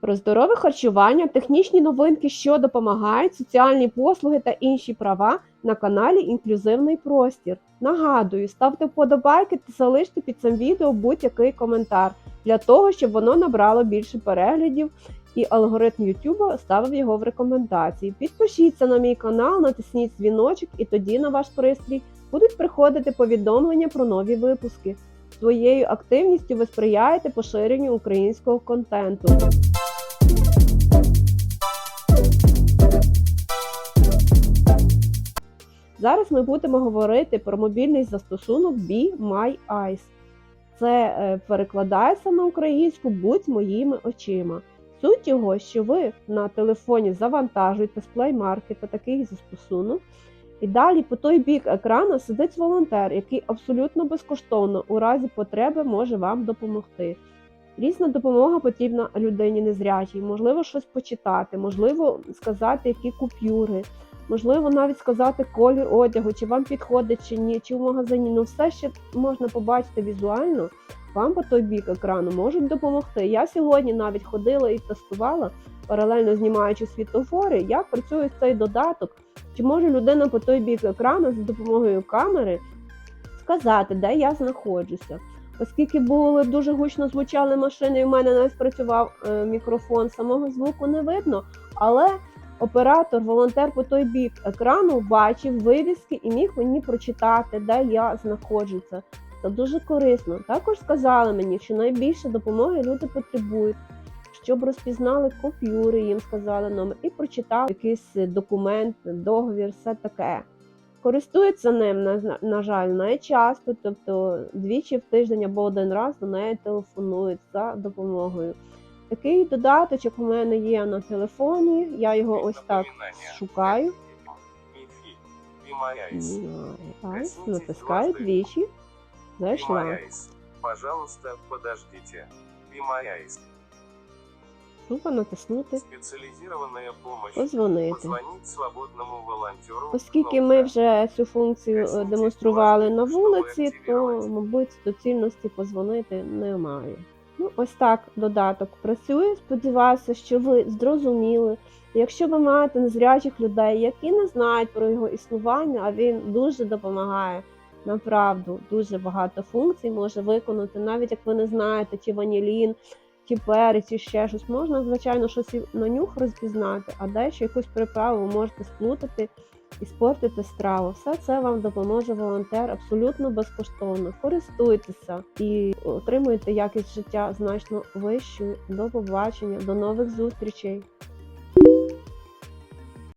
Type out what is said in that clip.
Про здорове харчування, технічні новинки, що допомагають, соціальні послуги та інші права на каналі Інклюзивний простір. Нагадую, ставте вподобайки та залиште під цим відео будь-який коментар для того, щоб воно набрало більше переглядів і алгоритм YouTube ставив його в рекомендації. Підпишіться на мій канал, натисніть дзвіночок, і тоді на ваш пристрій будуть приходити повідомлення про нові випуски. Своєю активністю ви сприяєте поширенню українського контенту. Зараз ми будемо говорити про мобільний застосунок Be My Eyes. Це е, перекладається на українську Будь моїми очима. Суть його, що ви на телефоні завантажуєте з Play Market такий застосунок, і далі по той бік екрану сидить волонтер, який абсолютно безкоштовно у разі потреби може вам допомогти. Різна допомога потрібна людині незрячій, можливо, щось почитати, можливо, сказати, які купюри, можливо, навіть сказати колір одягу, чи вам підходить чи ні, чи в магазині. Ну, все ще можна побачити візуально, вам по той бік екрану можуть допомогти. Я сьогодні навіть ходила і тестувала, паралельно знімаючи світлофори, як працює цей додаток. Чи може людина по той бік екрану за допомогою камери сказати, де я знаходжуся? Оскільки були дуже гучно звучали машини, і в мене навіть працював е, мікрофон, самого звуку не видно, але оператор, волонтер по той бік екрану бачив вивіски і міг мені прочитати, де я знаходжуся. Це дуже корисно. Також сказали мені, що найбільше допомоги люди потребують, щоб розпізнали купюри, їм сказали номер, і прочитав якийсь документ, договір, все таке. Користуються ним, на, на жаль, не часто, тобто двічі в тиждень або один раз до неї телефонують за допомогою. Такий додаточок у мене є на телефоні, я його ось так шукаю. Натискаю двічі. Зайшла. Пожалуйста, подождите. My натиснути, позвонити. Оскільки ми вже цю функцію е, демонстрували на вулиці, то, мабуть, доцільності позвонити немає. Ну, ось так додаток працює. Сподіваюся, що ви зрозуміли. Якщо ви маєте незрячих людей, які не знають про його існування, а він дуже допомагає. Направду дуже багато функцій може виконати, навіть як ви не знаєте, чи ванілін, чи перець, ще щось. Можна, звичайно, щось на нюх розпізнати, а дещо якусь приправу можете сплутати і спортити страву. Все це вам допоможе волонтер абсолютно безкоштовно. Користуйтеся і отримуйте якість життя значно вищу. До побачення, до нових зустрічей.